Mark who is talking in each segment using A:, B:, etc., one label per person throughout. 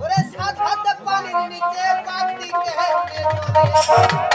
A: और साथ हाथ पानी
B: नीचे
A: काटती के है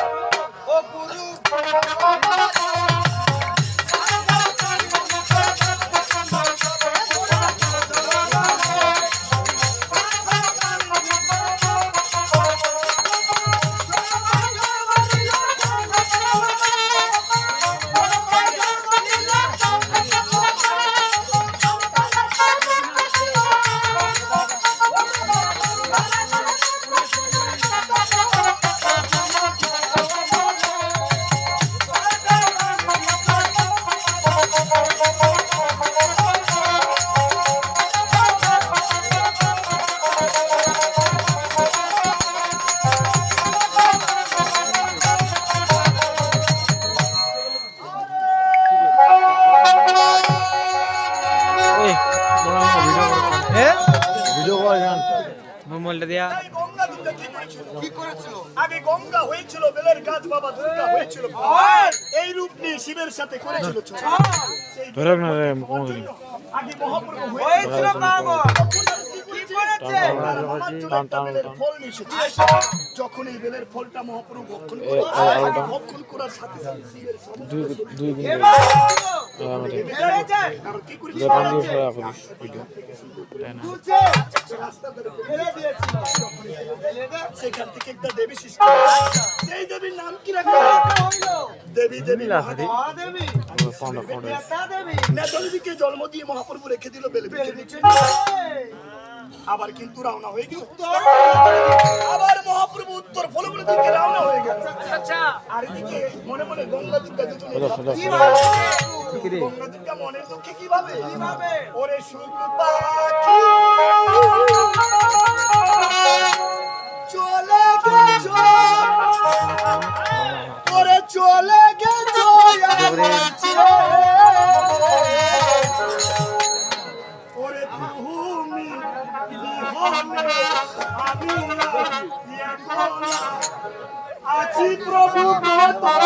A: মোবাইলটা দিয়া।
C: তাই গঙ্গা দুর্গা কি করেছিল? আগে গঙ্গা হয়েছিল বেলের গাছ বাবা দুর্গা হয়েছিল। এই! রূপ নিয়ে শিবের সাথে করেছিল ছোট।
A: না রে কোনদিন।
C: আগে মহাপ্রভু হয়েছিল।
D: হয়েছিল পাগল।
C: তখন আর কি করেছে? তার মামার জন্য
A: টান,
C: একটা
A: টান,
C: বেলের
A: টান।
C: ফল নিয়ে এসেছে। যখন এই বেলের ফলটা মহাপ্রভু ভক্ষণ করে
A: এ, আর
C: আগে
A: ওটা।
C: ভক্ষণ করার সাথে সাথে শিবের
A: দুই দুই ফেলা
D: ফেলে
C: সেখান থেকে একটা দেবী সৃষ্টি সেই দেবীর নাম কি রাখা? দেবী দেবী জন্ম দিয়ে মহাপ্রভু রেখে দিল বেলে আবার কিন্তু রওনা হয়ে গেল আবার মহাপ্রভু উত্তর ফলগুলো দিকে রওনা হয়ে গেল
D: আচ্ছা।
C: আর এদিকে মনে মনে গঙ্গা দুর্গা দুজনে
A: সোজা সোজা
D: কি
A: সোজা
D: ভাবে
C: গঙ্গা দুর্গা মনের দুঃখে কীভাবে?
D: কীভাবে?
C: ওরে সুখ পাখি। চলে গেছো। ওরে চলে গেছো। ওরে। তুমি বিহনে আমি আছি প্রভু গঙ্গা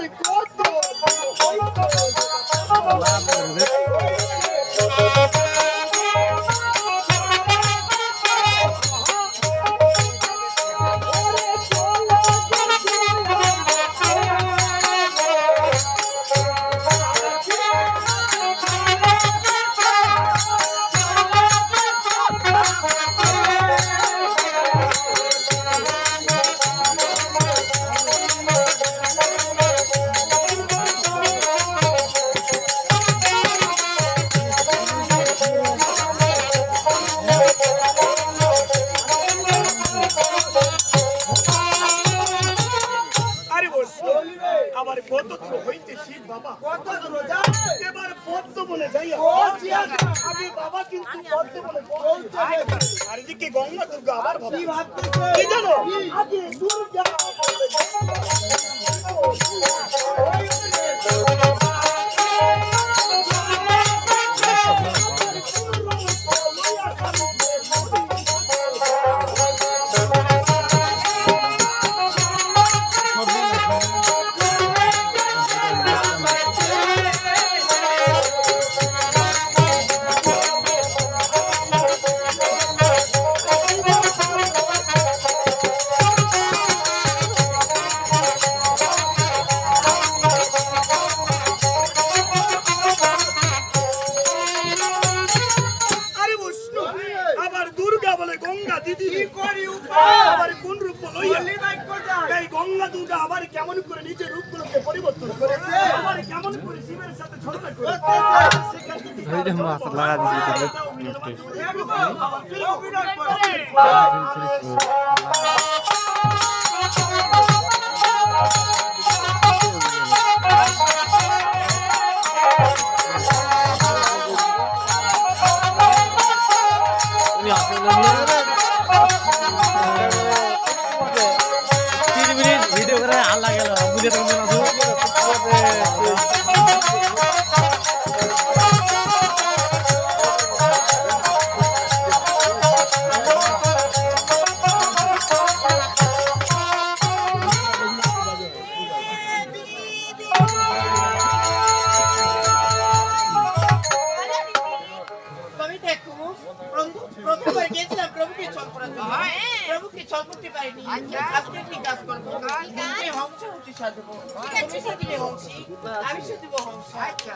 C: কীভাবে কত দূর হইতে শিব বাবা
D: কত দূর যায়
C: এবার পদ্ম বলে যাই আমি বাবা কিন্তু পদ্ম বলে আর এদিকে গঙ্গা দুর্গা আবার
D: কি
C: জানো আগে দুর্গা
D: গঙ্গা দিদি।
C: আবার কোন রূপ এই গঙ্গা দুটা আবার কেমন করে নিজের রূপগুলোকে পরিবর্তন করেছে? আবার কেমন করে শিবের সাথে ছড়না করেছে
B: প্রভুকে ছল করতে পারিনি আজকে কি কাজ করব তুমি হংস হংসী সাজবো তুমি সাজিবে আমি সাজবো আচ্ছা।